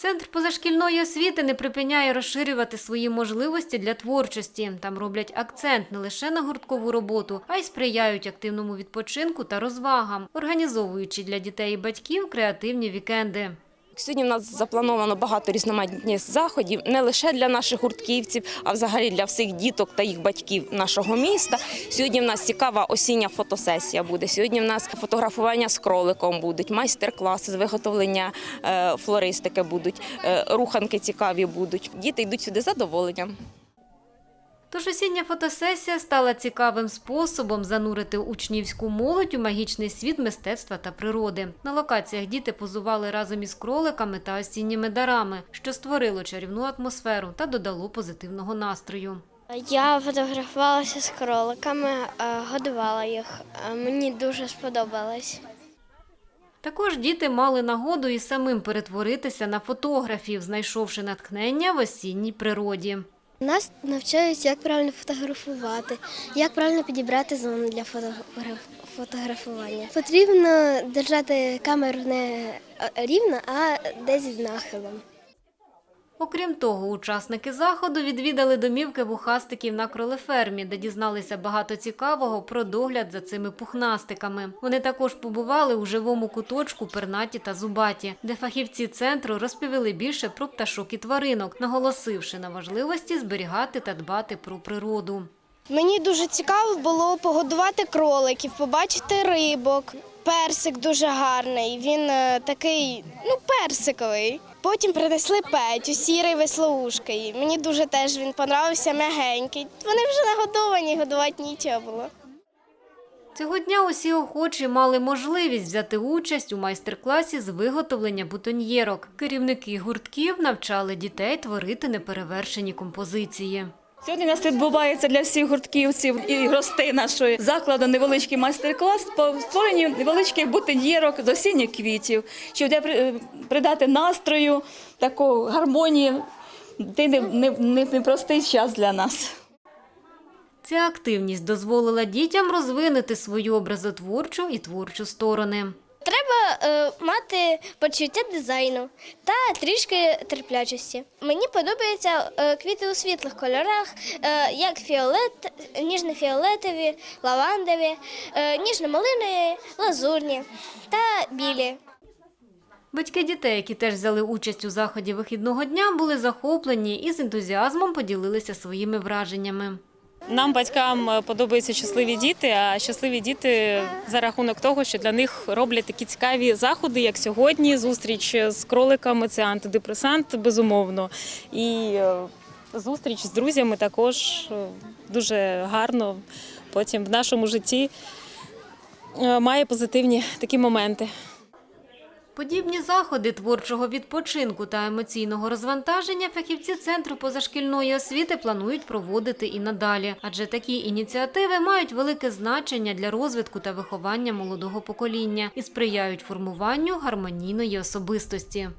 Центр позашкільної освіти не припиняє розширювати свої можливості для творчості. Там роблять акцент не лише на гурткову роботу, а й сприяють активному відпочинку та розвагам, організовуючи для дітей і батьків креативні вікенди. Сьогодні в нас заплановано багато різноманітних заходів не лише для наших гуртківців, а взагалі для всіх діток та їх батьків нашого міста. Сьогодні в нас цікава осіння фотосесія буде. Сьогодні в нас фотографування з кроликом будуть, майстер-класи з виготовлення е, флористики будуть, е, руханки цікаві будуть. Діти йдуть сюди задоволенням. Тож осіння фотосесія стала цікавим способом занурити учнівську молодь у магічний світ мистецтва та природи. На локаціях діти позували разом із кроликами та осінніми дарами, що створило чарівну атмосферу та додало позитивного настрою. Я фотографувалася з кроликами, е, годувала їх. Е, Мені дуже сподобалось. Також діти мали нагоду і самим перетворитися на фотографів, знайшовши натхнення в осінній природі. Нас навчають, як правильно фотографувати, як правильно підібрати зону для фотограф- фотографування. Потрібно держати камеру не рівно, а десь з нахилом. Окрім того, учасники заходу відвідали домівки вухастиків на кролефермі, де дізналися багато цікавого про догляд за цими пухнастиками. Вони також побували у живому куточку пернаті та зубаті, де фахівці центру розповіли більше про пташок і тваринок, наголосивши на важливості зберігати та дбати про природу. Мені дуже цікаво було погодувати кроликів, побачити рибок. Персик дуже гарний, він е, такий, ну, персиковий. Потім принесли Петю, сірий веслоушкий. Мені дуже теж він понравився м'ягенький. Вони вже нагодовані, годувати нічого було. Цього дня усі охочі мали можливість взяти участь у майстер-класі з виготовлення бутоньєрок. Керівники гуртків навчали дітей творити неперевершені композиції. Сьогодні у нас відбувається для всіх гуртківців і гостей нашої закладу невеличкий майстер-клас по створенню невеличких бутоньєрок з осінніх квітів, щоб придати настрою, таку гармонії. Ти не, не, не, непростий час для нас. Ця активність дозволила дітям розвинути свою образотворчу і творчу сторони. Треба е, мати почуття дизайну та трішки терплячості. Мені подобаються е, квіти у світлих кольорах, е, як фіолет, ніжно-фіолетові, лавандові, е, ніжно-малинові, лазурні та білі. Батьки дітей, які теж взяли участь у заході вихідного дня, були захоплені і з ентузіазмом поділилися своїми враженнями. Нам, батькам, е, подобаються щасливі діти, а щасливі діти за рахунок того, що для них роблять такі цікаві заходи, як сьогодні. Зустріч з кроликами це антидепресант, безумовно. І е, зустріч з друзями також е, дуже гарно. Потім в нашому житті має позитивні такі моменти. Подібні заходи творчого відпочинку та емоційного розвантаження фахівці центру позашкільної освіти планують проводити і надалі, адже такі ініціативи мають велике значення для розвитку та виховання молодого покоління і сприяють формуванню гармонійної особистості.